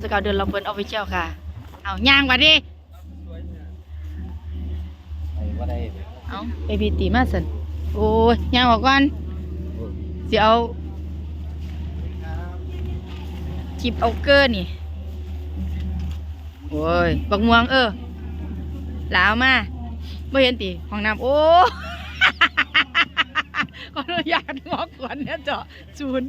สกาวเดินเราเปิดออฟฟิเชียลค่ะ เอาย่างมาดิไอ้ว่าได้เอาไปพีตีมาสันโอ้ยย่างออกก่อนสิเอาคลิปเอาเกอร์นี่ โอ้ย บักม่วงเออลาวมาไม่เห็นตีห้องน้ำโอ้ ขออนุญาตงอกก่อนเนี่ยเจาะศูนย์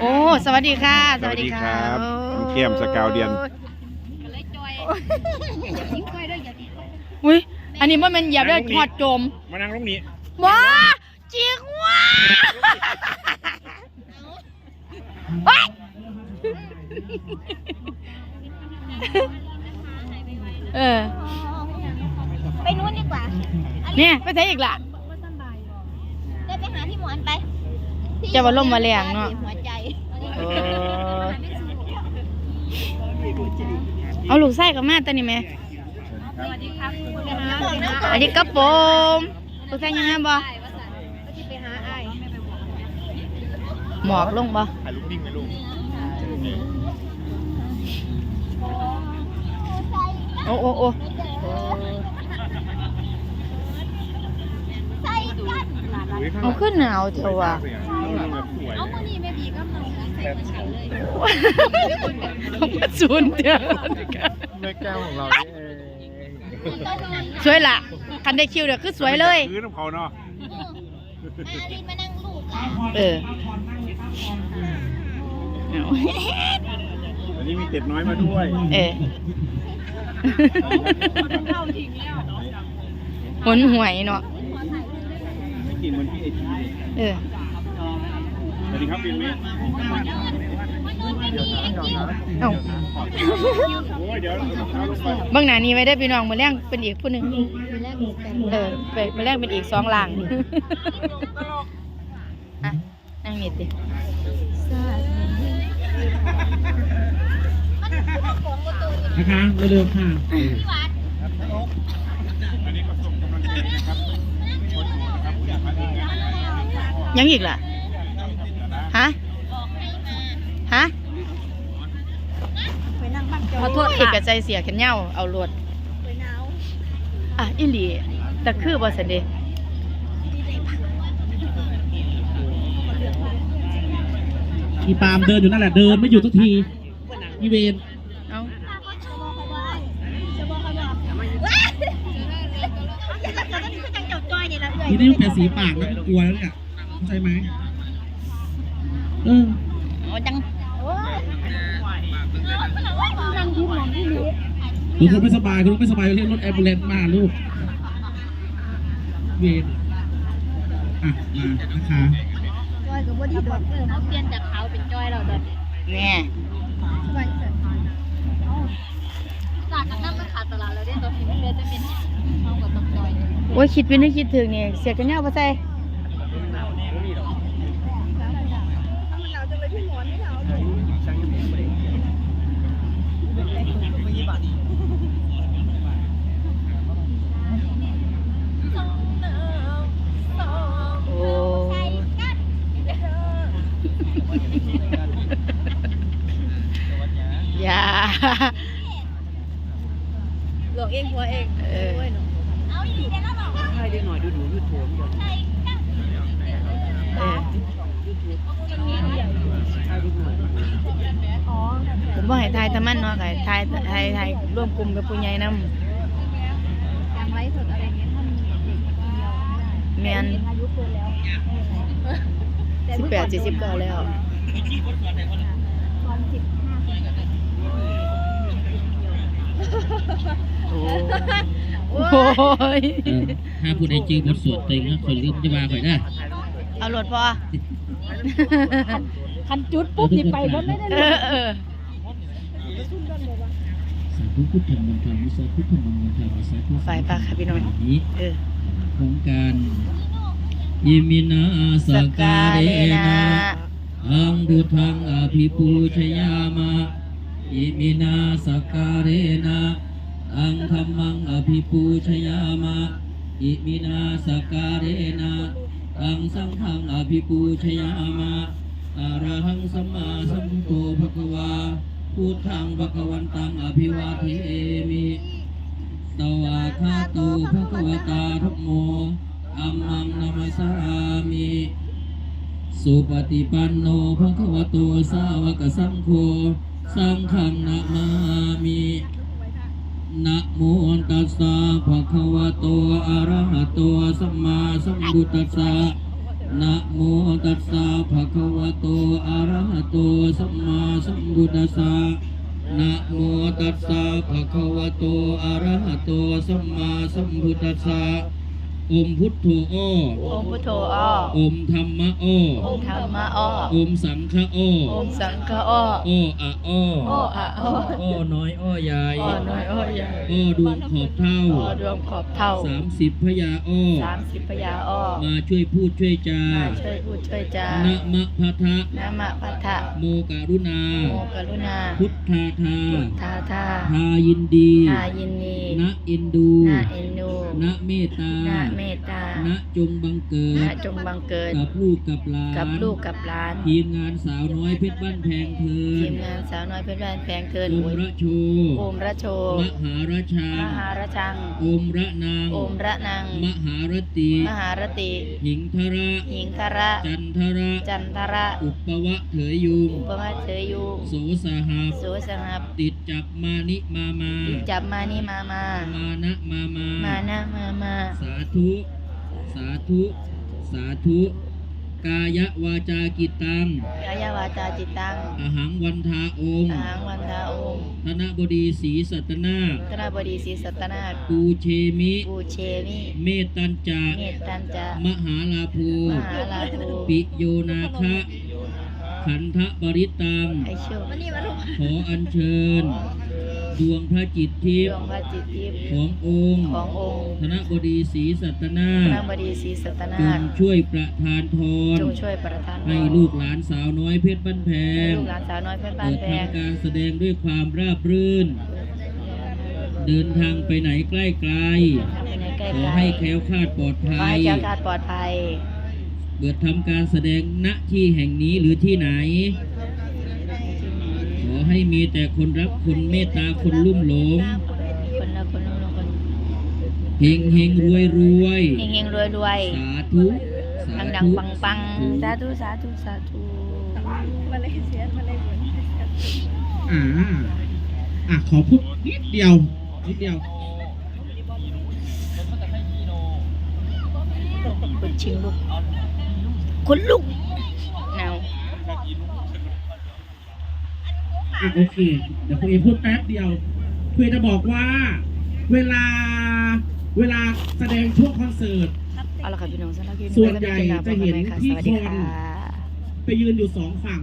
โอ้ สวัสดีค่ะ สวัสดีครับโอ้น้องเข้มสกาวเดือน อุ้ย อันนี้มันเป็นเหยียบด้วยทอดจมมานั่งตรงนี้ว้าจิกว้าเฮ้ย เออ ไปนู้นดีกว่า เนี่ย ไปใช้อีกล่ะ ได้ไปหาพี่หมอนไปจะมาล่มมาแรงเนอะหัวใจเออเอาลูกไส้กับแม่ตัวนี้ไหมสวัสดีครับอันนี้กระโปรงลูกไส้ยังไงบ่ที่ไปหาไอ้หมอกลงบ่ถ่ายรูปนิ่งไหมลูกโอ้โอ้โอ้ ใส่กัน เอาขึ้นหนาวเถอะว่ะเอามือนี่แม่บีก็มาใส่มาใส่เลยเอามาศูนย์เถอะแม่แก้วของเราสวยล่ะ คันได้คิวเดี๋ยวคือสวยเลยคือน้ำเขาเนาะอาลินมานั่งลูกกันเออเอาวันนี้มีเต็ดน้อยมาด้วย เออหนหวยเนาะ ไม่กินเหมือนพี่ไอทีเลยเออสวัสดีครับพี่เมย์เอาโอ้ยเดี๋ยวเอาเท้าลงไปเบางหน้านี้ไว้ได้อพี่น้องมาแรงเป็นอีกผู้หนึ่งเออไปมาแรงเป็นอีกสองหลังอะนั่งนี่ตินะคะเร็วๆค่ะ อันนี้ก็ส่งกำลังใจนะครับคนดูนะครับผู้ใหญ่มาดีนะ ยังอีกล่ะฮะฮะไปนั่งบ้านจขอโทษเอกใจเสียแขนเหย้าเอารวดไปหนาวอะอีหลีแต่คือบ่สันเดอีปาล์มเดินอยู่นั่นแหละเดินไม่หยุดสักทีอีเวนเอาจะบอกเขาว่าจะบอกเขาบอกว้าตอนนี้คือจังเจ้าจ้อยนี่ละเพื่อนทีนี้มันเป็นสีปากแล้วกลัวแล้วเนี่ยเข้า ใจไหมเออเอาจังโอ้ยนั่งยิ้มหมอนที่นี้คุณคงไม่สบายคุณคงไม่สบายเรียกรถแอมบูเลนซ์มาลูก เวนอะ มานะคะจ้อยกับว่าดีดอกเออเขาเปลี่ยนจากเขาเป็นจ้อยเราเดินแน่วันเสร็จจากกันนั่งมันขาดตลาดแล้วเนี่ยตอนนี้มันเหลือจะเป็นเขากับต้องจ้อยโอ้ยคิดไปนึกคิดถึงนี่เสียแขนเหย้าบ่ใส่ โอ้อย่า หลอกเองหัวเองเออเอาอีกเดี๋ยวเราบอกให้ได้หน่อยดูดูยืดโถมเดียวใช่กันเออให้ดูหน่อยอ๋อผมบ่ให้ทายแตะมันเนาะค่ะทายทายทายร่วมกลุ่มกับผู้ใหญ่นำการไลฟ์สดอะไรเงี้ยถ้ามีเด็กคนเดียวแม่นอายุเกินแล้ว18 49แล้วตอนสิบห้า โอ้ยเออถ้าพูดไอจีบทสวดเต็งนะคนลืมจะมาข่อยได้เอารถพอคันจุดปุ๊บสิไปรถไม่ได้เอเลยอเออสาธุพุทธังวันธรรมิสาธุพุทธังวันธรรมิสาธุไฟปลาค่ะพี่น้องนี้เออของการยิมินาสสกากาเรเรนะนะอังบุทังอภิปูชยามะ ยิมินาสกการเรนอังธรรมังอภิปูชยามะอิมินาสกการเรนะตังสังฆังอภิปูชยามะอะระหังสัมมาสัมพุทโธภควาพุทธังภควันตังอภิวาเทมิตวาคาโตภควตาธัมโมอัมมังนามัสสามิสุปฏิปันโนภควโตสาวกสังโฆ สังฆังนะมามินะโมตัสสะภะคะวะโตอะระหะโตสัมมาสัมพุทธัสสะนะโมตัสสะภะคะวะโตอะระหะโตสัมมาสัมพุทธัสสะนะโมตัสสะภะคะวะโตอะระหะโตสัมมาสัมพุทธัสสะ อมพุทโธอ้อองค์พุทโธอ้ออมธรรมะอ้อองค์ธรรมะอ้ออมสังฆะอ้อองค์สังฆอ้ออ้ออะอ้ออ้ออะอ้ออ้อน้อยอ้อใหญ่อ้อน้อยอ้อใหญ่อ้อดวงขอบเท่าอ้อดวงขอบเท่าสามสิบพยาอ้อสามสิบพยาอ้อมาช่วยพูดช่วยจามาช่วยพูดช่วยจานะมะพะทะนะมะพัทธะโมการุณาโมกรุณา พุทธาทาทาทาทายินดีทายินดีนะเอ็นดูนาเอ็นดูนะเมตตานาเมตตานะจงบังเกินาดจงบังเกิด กับลูกกับหลานกับลูกกับหลาน ทีมงานสาวน้อยเพชรบ้านแพงเทิทีนมงานสาวน้อยเพชรแวนแพงเทินอมโอ้ยระโชโอมระโชมหาราชามหาระชังอมระนางโอมระนังมหารติมหารติหิงทระหิงคระ จันทระ จันทระ อุปวะเถยยุงอุปมาเถยุโสสหับโสสหับติดจับมานิมามาจับมานี่มามา มานะมามา มานะมามา สาธุสาธุ สาธุ กายวาจากิตัง กายวาจาจิตตังอหังวันทาองค์อาหังวันทาองค์ธนบดีศรีสัตนาคธนบดีศรีสัตนาถปูเชมิ ปูเชมิเมตตัญจาเมตตันจะมหาลาโภมหาลาโภปิโยนาคะขันธบริตัง ไอโชค ขออัญเชิญ ดวงพระจิตทิดพวย์งพระจิตทิพย์ขององค์ขององค์ธนบดีศรีสัตนาธคนบดีศรีสัตนาจถงช่วยประทานพร จงช่วยประทานพรให้ลูกหลานสาวน้อยเพชรบ้านแพให้งลูกหลานสาวน้อยเพื่อนบ้าเปินดแพงทำการแสดงด้วยความราบรื่น เดินทางไปไหนใกล้ไกลทำไปในใกล้ขอๆให้แคล้วคลาดปลอดขอภัให้ยแก้วคลาดปลอดภัย เปิดทำการแสดงณที่แห่งนี้หรือที่ไหนข อให้มีแต่คนรักคนเมตตาคนลุ่มหลงคนละคนละคนเฮงเฮงรวยรวยเฮงเฮงรวยรวยสาธุสาดังดังธุปังปังสาธุสาธุสาธุมาเลยเสียมาเลยเหมือนอ่าอะขอพูดนิดเดียวนิดเดียวคนชิงลูกคนลูกหนาว อะโอเค เดี๋ยวคุณเอพูดแป๊บเดียวเพื่อจะบอกว่า เวลาเวลาแสดงช่วงคอนเสิร์ต เอาละค่ะพี่น้องสำหรับคลิปส่วนใหญ่ไว้ก็เป็จะเห็นคลิปาที่สวัสดีคนค่ะไปยืนอยู่สองฝั่ง